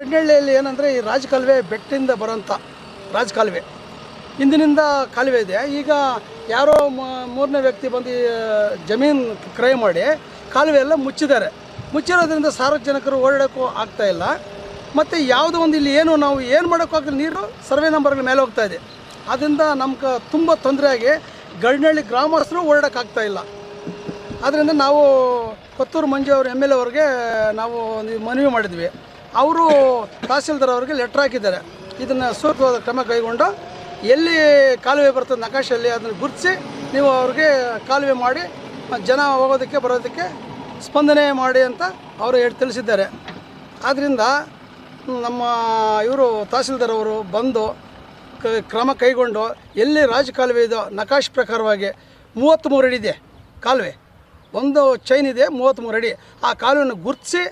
ಬೆಡ್ನಳ್ಳಿಯಲ್ಲಿ ಏನಂದರೆ ಈ ರಾಜಕಾಲುವೆ ಬೆಟ್ಟಿಂದ ಬರೋಂಥ ರಾಜಕಾಲುವೆ. ಹಿಂದಿನಿಂದ ಕಾಲುವೆ ಇದೆ. ಈಗ ಯಾರೋ ಮೂರನೇ ವ್ಯಕ್ತಿ ಬಂದು ಜಮೀನು ಕ್ರಯ ಮಾಡಿ ಕಾಲುವೆ ಎಲ್ಲ ಮುಚ್ಚಿದ್ದಾರೆ. ಮುಚ್ಚಿರೋದ್ರಿಂದ ಸಾರ್ವಜನಿಕರು ಓಡಾಡೋಕ್ಕೂ ಆಗ್ತಾ ಇಲ್ಲ. ಮತ್ತು ಯಾವುದೋ ಒಂದು ಇಲ್ಲಿ ಏನು ನಾವು ಏನು ಮಾಡೋಕ್ಕಾಗಲಿ ನೀರು ಸರ್ವೆ ನಂಬರ್ಗಳ ಮೇಲೆ ಹೋಗ್ತಾ ಇದೆ. ಅದರಿಂದ ನಮ್ಗೆ ತುಂಬ ತೊಂದರೆಯಾಗಿ ಗಡ್ನಹಳ್ಳಿ ಗ್ರಾಮಸ್ಥರು ಓಡಾಡೋಕ್ಕಾಗ್ತಾ ಇಲ್ಲ. ಆದ್ದರಿಂದ ನಾವು ಕೊತ್ತೂರು ಮಂಜು ಅವರು ಎಂ ಎಲ್ ಎ ಅವ್ರಿಗೆ ನಾವು ಮನವಿ ಮಾಡಿದ್ವಿ. ಅವರು ತಹಸೀಲ್ದಾರ್ ಅವರಿಗೆ ಲೆಟ್ರ್ ಹಾಕಿದ್ದಾರೆ. ಇದನ್ನು ಸೂಕ್ತವಾದ ಕ್ರಮ ಕೈಗೊಂಡು ಎಲ್ಲಿ ಕಾಲುವೆ ಬರ್ತದೆ ನಕಾಶೆಯಲ್ಲಿ ಅದನ್ನು ಗುರುತಿಸಿ ನೀವು ಅವ್ರಿಗೆ ಕಾಲುವೆ ಮಾಡಿ, ಜನ ಹೋಗೋದಕ್ಕೆ ಬರೋದಕ್ಕೆ ಸ್ಪಂದನೆ ಮಾಡಿ ಅಂತ ಅವರು ಹೇಳಿ ತಿಳಿಸಿದ್ದಾರೆ. ಆದ್ದರಿಂದ ನಮ್ಮ ಇವರು ತಹಸೀಲ್ದಾರ್ ಅವರು ಬಂದು ಕ್ರಮ ಕೈಗೊಂಡು ಎಲ್ಲಿ ರಾಜ ಕಾಲುವೆ ಇದೋ ನಕಾಶ್ ಪ್ರಕಾರವಾಗಿ ಮೂವತ್ತ್ಮೂರು ಅಡಿ ಇದೆ ಕಾಲುವೆ. ಒಂದು ಚೈನ್ ಇದೆ ಮೂವತ್ತ್ಮೂರು ಅಡಿ. ಆ ಕಾಲುವೆಯನ್ನು ಗುರುತಿಸಿ,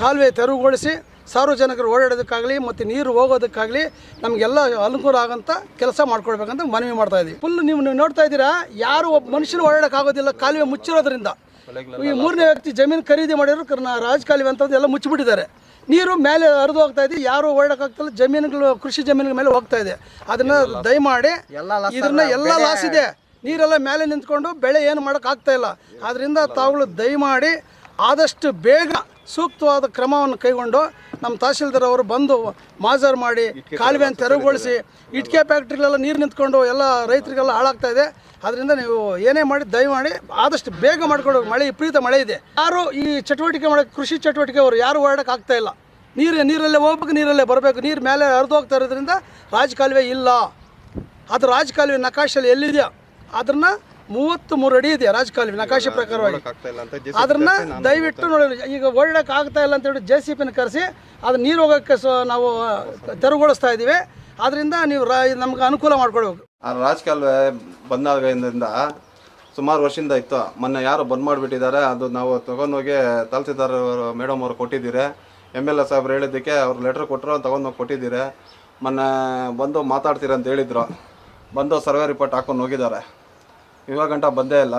ಕಾಲುವೆ ತೆರವುಗೊಳಿಸಿ ಸಾರ್ವಜನಿಕರು ಓಡಾಡೋದಕ್ಕಾಗಲಿ ಮತ್ತು ನೀರು ಹೋಗೋದಕ್ಕಾಗಲಿ ನಮಗೆಲ್ಲ ಅನುಕೂಲ ಆಗೋಂಥ ಕೆಲಸ ಮಾಡ್ಕೊಳ್ಬೇಕಂತ ಮನವಿ ಮಾಡ್ತಾ ಇದ್ದೀವಿ. ಫುಲ್ ನೀವು ನೀವು ನೋಡ್ತಾ ಇದ್ದೀರಾ ಯಾರು ಒಬ್ಬ ಮನುಷ್ಯನು ಓಡಾಡೋಕ್ಕಾಗೋದಿಲ್ಲ ಕಾಲುವೆ ಮುಚ್ಚಿರೋದ್ರಿಂದ. ಈ ಮೂರನೇ ವ್ಯಕ್ತಿ ಜಮೀನು ಖರೀದಿ ಮಾಡಿದ್ರು ಕರ್ನಾ ರಾಜ ಕಾಲುವೆ ಅಂತದ್ದು ಎಲ್ಲ ಮುಚ್ಚಿಬಿಟ್ಟಿದ್ದಾರೆ. ನೀರು ಮೇಲೆ ಹರಿದು ಹೋಗ್ತಾ ಇದೆ ಯಾರು ಓಡಾಡಕ್ಕಾಗ್ತಿಲ್ಲ ಜಮೀನುಗಳು ಕೃಷಿ ಜಮೀನುಗಳ ಮೇಲೆ ಹೋಗ್ತಾ ಇದೆ. ಅದನ್ನ ದಯಮಾಡಿ ಇದನ್ನ ಎಲ್ಲ ಲಾಸ್ ಇದೆ. ನೀರೆಲ್ಲ ಮೇಲೆ ನಿಂತ್ಕೊಂಡು ಬೆಳೆ ಏನು ಮಾಡೋಕ್ಕಾಗ್ತಾ ಆಗ್ತಾ ಇಲ್ಲ. ಆದ್ರಿಂದ ತಾವುಗಳು ದಯಮಾಡಿ ಆದಷ್ಟು ಬೇಗ ಸೂಕ್ತವಾದ ಕ್ರಮವನ್ನು ಕೈಗೊಂಡು ನಮ್ಮ ತಹಸೀಲ್ದಾರ್ ಅವರು ಬಂದು ಮಾಜರ್ ಮಾಡಿ ಕಾಲುವೆಯನ್ನು ತೆರವುಗೊಳಿಸಿ ಇಟ್ಕೆ ಫ್ಯಾಕ್ಟ್ರಿಗಳೆಲ್ಲ ನೀರು ನಿಂತ್ಕೊಂಡು ಎಲ್ಲ ರೈತರಿಗೆಲ್ಲ ಹಾಳಾಗ್ತಾ ಇದೆ ಅದರಿಂದ ನೀವು ಏನೇ ಮಾಡಿ ದಯಮಾಡಿ ಆದಷ್ಟು ಬೇಗ ಮಾಡ್ಕೊಂಡು ಹೋಗಿ. ಮಳೆ ವಿಪರೀತ ಮಳೆ ಇದೆ. ಯಾರು ಈ ಚಟುವಟಿಕೆ ಮಾಡಿ ಕೃಷಿ ಚಟುವಟಿಕೆ ಅವರು ಯಾರು ಹೊರಡಕ್ಕೆ ಆಗ್ತಾ ಇಲ್ಲ. ನೀರು ನೀರಲ್ಲೇ ಹೋಗ್ಬೇಕು ನೀರಲ್ಲೇ ಬರಬೇಕು. ನೀರು ಮೇಲೆ ಹರಿದು ಹೋಗ್ತಾ ಇರೋದ್ರಿಂದ ರಾಜಕಾಲುವೆ ಇಲ್ಲ. ಅದು ರಾಜಕಾಲುವೆ ನಕಾಶಲ್ಲಿ ಎಲ್ಲಿದೆಯೋ. ಅದನ್ನ ಮೂವತ್ತು ಮೂರು ಅಡಿ ಇದೆ ರಾಜಕಾಲುವೆ ನಕಾಶೆ ಪ್ರಕಾರವಾಗಿ. ಅದನ್ನ ದಯವಿಟ್ಟು ನೋಡಿ ಈಗ ಓಡಾಡಕ್ಕೆ ಆಗ್ತಾ ಇಲ್ಲ ಅಂತ ಹೇಳಿ ಜೆ ಸಿ ಪಿನ ಕರೆಸಿ ಅದು ನೀರು ಹೋಗಕ್ಕೆ ಸೊ ನಾವು ತೆರವುಗೊಳಿಸ್ತಾ ಇದ್ದೀವಿ ಅದರಿಂದ ನೀವು ರಾ ನಮ್ಗೆ ಅನುಕೂಲ ಮಾಡ್ಕೊಳ್ಬೇಕು. ಆ ರಾಜಕಾಲುವೆ ಬಂದಾಗಿಂದ ಸುಮಾರು ವರ್ಷದಿಂದ ಇತ್ತು. ಮೊನ್ನೆ ಯಾರು ಬಂದ್ ಮಾಡಿಬಿಟ್ಟಿದ್ದಾರೆ. ಅದು ನಾವು ತಗೊಂಡೋಗಿ ತಹಸೀಲ್ದಾರ್ ಮೇಡಮ್ ಅವರು ಕೊಟ್ಟಿದ್ದೀರಿ. ಎಂ ಎಲ್ ಎ ಸಾಹೇಬ್ರು ಹೇಳಿದ್ದಕ್ಕೆ ಅವ್ರು ಲೆಟ್ರ್ ಕೊಟ್ಟರು ತಗೊಂಡೋಗಿ ಕೊಟ್ಟಿದ್ದೀರಿ. ಮೊನ್ನೆ ಬಂದು ಮಾತಾಡ್ತೀರಂತ ಅಂತ ಹೇಳಿದ್ರು. ಬಂದು ಸರ್ವೆ ರಿಪೋರ್ಟ್ ಹಾಕೊಂಡು ಹೋಗಿದ್ದಾರೆ. ಇವಾಗ ಗಂಟ ಬಂದೇ ಇಲ್ಲ.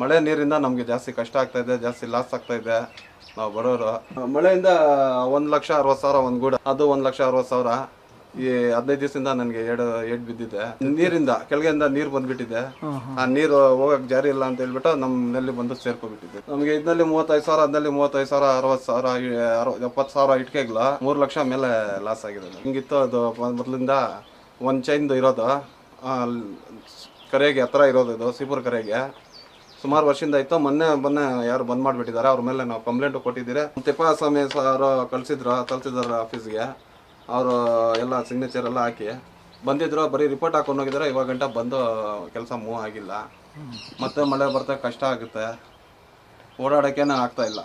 ಮಳೆ ನೀರಿಂದ ನಮಗೆ ಜಾಸ್ತಿ ಕಷ್ಟ ಆಗ್ತಾ ಇದೆ, ಜಾಸ್ತಿ ಲಾಸ್ ಆಗ್ತಾ ಇದೆ ನಾವು ಬರೋರು. ಮಳೆಯಿಂದ ಒಂದು ಲಕ್ಷ ಅರವತ್ತು ಸಾವಿರ ಒಂದು ಗೂಡ. ಅದು ಒಂದು ಲಕ್ಷ ಅರವತ್ತು ಸಾವಿರ. ಈ ಹದಿನೈದು ದಿವಸದಿಂದ ನನಗೆ ಏಡು ಎಡ್ ಬಿದ್ದಿದೆ. ನೀರಿಂದ ಕೆಳಗೆಯಿಂದ ನೀರು ಬಂದ್ಬಿಟ್ಟಿದೆ. ಆ ನೀರು ಹೋಗಕ್ಕೆ ಜಾರಿ ಇಲ್ಲ ಅಂತ ಹೇಳ್ಬಿಟ್ಟು ನಮ್ಮಲ್ಲಿ ಬಂದು ಸೇರ್ಕೊಬಿಟ್ಟಿದೆ. ನಮಗೆ ಇದರಲ್ಲಿ ಮೂವತ್ತೈದು ಸಾವಿರ, ಅದರಲ್ಲಿ ಮೂವತ್ತೈದು ಸಾವಿರ, ಅರವತ್ತು ಸಾವಿರ ಎಪ್ಪತ್ತು ಸಾವಿರ ಇಟ್ಕೆಗಳು. ಮೂರು ಲಕ್ಷ ಮೇಲೆ ಲಾಸ್ ಆಗಿದೆ. ಹಿಂಗಿತ್ತು ಅದು ಮೊದಲಿಂದ ಒಂದು ಚೈನ್ದು ಇರೋದು. ಕರೆಗೆ ಹತ್ರ ಇರೋದು ಇದು ಸೀಪುರ್ ಕರೆಗೆ. ಸುಮಾರು ವರ್ಷದಿಂದ ಇತ್ತು ಮೊನ್ನೆ ಮೊನ್ನೆ ಯಾರು ಬಂದ್ ಮಾಡಿಬಿಟ್ಟಿದ್ದಾರೆ, ಅವ್ರ ಮೇಲೆ ನಾವು ಕಂಪ್ಲೇಂಟು ಕೊಟ್ಟಿದ್ದೀರಿ. ತಿಪ್ಪಾಸ್ವಾಮಿ ಸರ್ ಕಳಿಸಿದ್ರು ತಲ್ಸಿದ್ದಾರೆ ಆಫೀಸ್ಗೆ ಅವರು ಎಲ್ಲ ಸಿಗ್ನೇಚರ್ ಎಲ್ಲ ಹಾಕಿ. ಬಂದಿದ್ರು, ಬರೀ ರಿಪೋರ್ಟ್ ಹಾಕೊಂಡು ಹೋಗಿದ್ದಾರೆ ಇವಾಗ ಗಂಟ ಬಂದು ಕೆಲಸ ಮೂವ್ ಆಗಿಲ್ಲ. ಮತ್ತೆ ಮಳೆ ಬರ್ತಾ ಕಷ್ಟ ಆಗುತ್ತೆ. ಓಡಾಡೋಕ್ಕೇನೆ ಆಗ್ತಾ ಇಲ್ಲ.